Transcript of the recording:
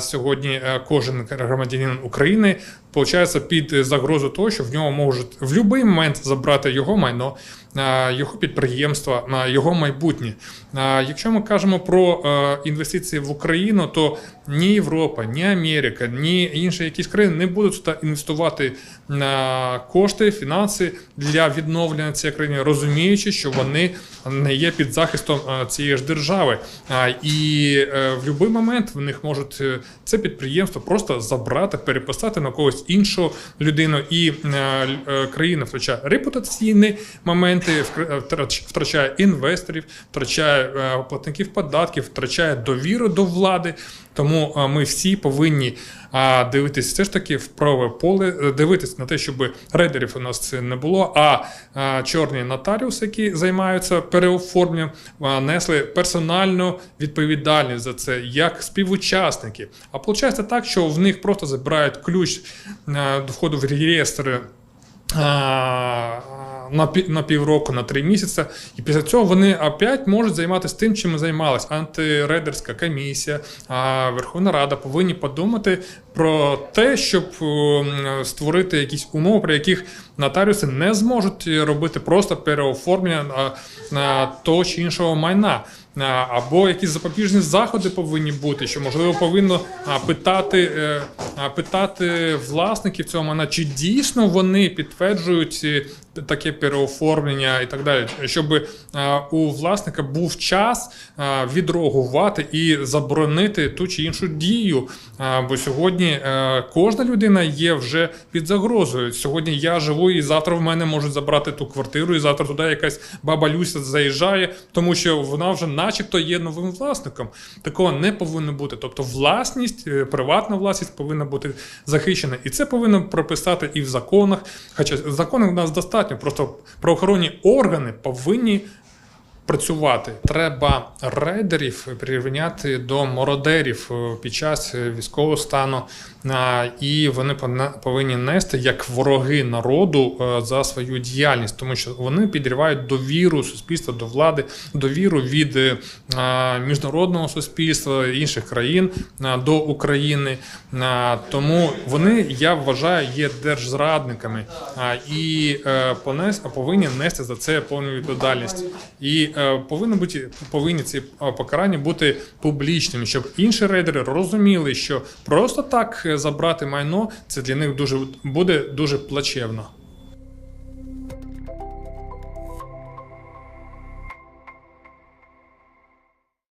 Сьогодні е, кожен громадянин України получається під загрозу того, що в нього можуть в будь-який момент забрати його майно, е, його підприємства, його майбутнє. Е, Якщо ми кажемо про інвестиції в Україну, то ні Європа, ні Америка, ні інші якісь країни не будуть інвестувати кошти, фінанси для відновлення цієї країни, розуміючи, що вони не є під захистом цієї ж держави. І в будь-який момент в них можуть це підприємство просто забрати, переписати на когось іншу людину, і е, е, країна втрачає репутаційні моменти, вкр- втрачає інвесторів, втрачає е, платників податків, втрачає довіру до влади. Тому е, ми всі повинні дивитися все ж таки в праве поле, е, дивитися на те, щоб рейдерів у нас не було. А, чорні нотаріуси, які займаються переоформленням, несли персональну відповідальність за це як співучасники. А получається так, що в них просто забирають ключ е, до входу в реєстри На, пі- на півроку, на три місяці, і після цього вони опять можуть займатися тим, чим ми займалися. Антирейдерська комісія, Верховна Рада повинні подумати про те, щоб ем, створити якісь умови, при яких нотаріуси не зможуть робити просто переоформлення на, того чи іншого майна. Або якісь запобіжні заходи повинні бути, що можливо повинно питати, е, питати власників цього майна, чи дійсно вони підтверджують е, таке переоформлення і так далі, щоб у власника був час відреагувати і заборонити ту чи іншу дію. Бо сьогодні е, кожна людина є вже під загрозою. Сьогодні я живу, і завтра в мене можуть забрати ту квартиру, і завтра туди якась баба Люся заїжджає, тому що вона вже, начебто, є новим власником. Такого не повинно бути. Тобто, власність, е, приватна власність повинна бути захищена, і це повинно прописати і в законах. Хоча законів у нас достатньо, просто правоохоронні органи повинні працювати. Треба рейдерів прирівняти до мародерів е, під час е, військового стану, і вони повинні нести як вороги народу е, за свою діяльність, тому що вони підривають довіру суспільства до влади, довіру від міжнародного суспільства інших країн до України. Тому вони, я вважаю, є держзрадниками і понес, повинні нести за це повну відповідальність. І повинно бути повинні ці е, покарання бути публічними, щоб інші рейдери розуміли, що просто так е, забрати майно це для них дуже буде дуже плачевно.